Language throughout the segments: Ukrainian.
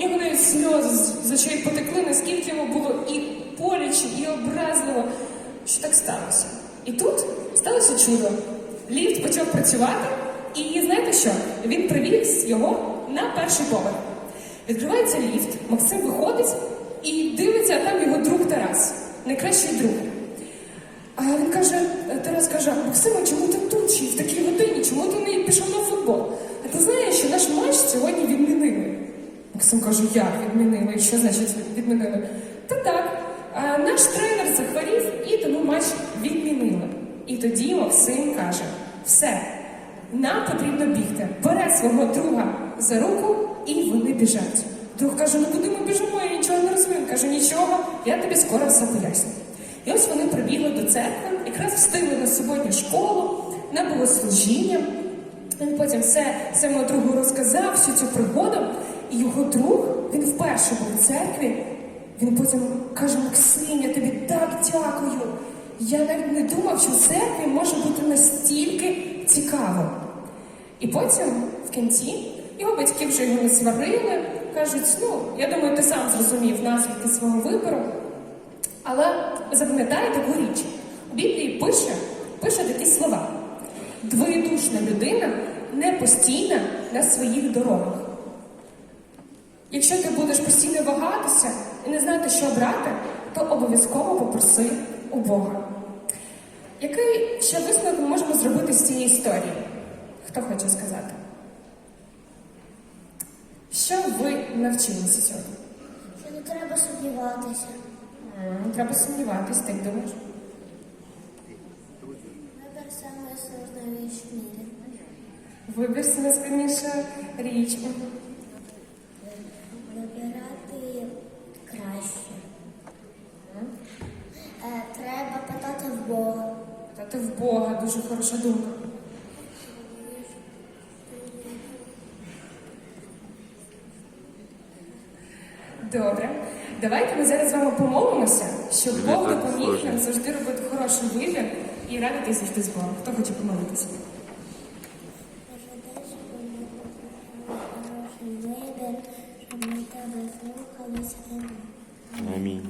В нього навіть сльози з- очей потекли, наскільки йому було і боляче, і образливо, що так сталося. І тут сталося чудо. Ліфт почав працювати, і знаєте що? Він привіз його на перший поверх. Відкривається ліфт, Максим виходить і дивиться, а там його друг Тарас, найкращий друг. А він каже, Тарас каже, Максима, чому ти тут чи в такій годині? Чому ти не пішов на футбол? А ти знаєш, що наш матч сьогодні? Максим каже, як відмінили? Що значить відмінили? Та так, наш тренер захворів і тому матч відмінили. І тоді Максим каже: все, нам потрібно бігти. Бере свого друга за руку і вони біжать. Друг каже, ну куди ми біжимо? Я нічого не розумію. Каже, нічого, я тобі скоро все поясню. І ось вони прибігли до церкви, якраз встигли на суботню школу, на богослужіння. Він потім все своєму другу розказав, всю цю пригоду. І його друг, він вперше був в церкві. Він потім каже: Максим, я тобі так дякую. Я навіть не думав, що в церкві може бути настільки цікаво. І потім, в кінці, його батьки вже його не сварили, кажуть: ну, я думаю, ти сам зрозумів наслідки свого вибору. Але запам'ятай таку річ. У Біблії пише, пише такі слова: двоєдушна людина не постійна на своїх дорогах. Якщо ти будеш постійно вагатися і не знати, що обрати, то обов'язково попроси у Бога. Який ще висновок ми можемо зробити з цієї історії? Хто хоче сказати? Що ви навчилися сьогодні? Що не треба сумніватися. М, Треба сумніватись, так думаєш? Вибір саме сложна річ в мірі. Вибір найскладніша річ. Мгм. Вибирати краще. Е, треба питати в Бога. Та ти в Бога дуже хороша думка. Добре. Давайте ми зараз з вами помолимося, щоб Бог допоміг нам завжди робити хороший вибір і радитись завжди з Богом. Хто хоче помолитися? Боже, дай, щоб ми робили хороший вибір, щоб ми тебе слухалися. Амінь.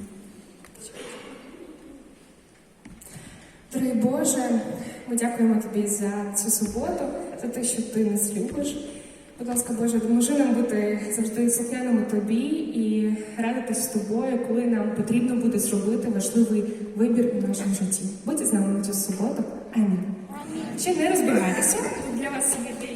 Дорогий Боже, ми дякуємо тобі за цю суботу, за те, що ти нас любиш. Будь ласка, Боже, допоможи нам бути завжди слухняними тобі і радитись з тобою, коли нам потрібно буде зробити важливий вибір у нашому житті. Будьте з нами на цю суботу. Амінь. Ще не розбирайтеся. Для вас є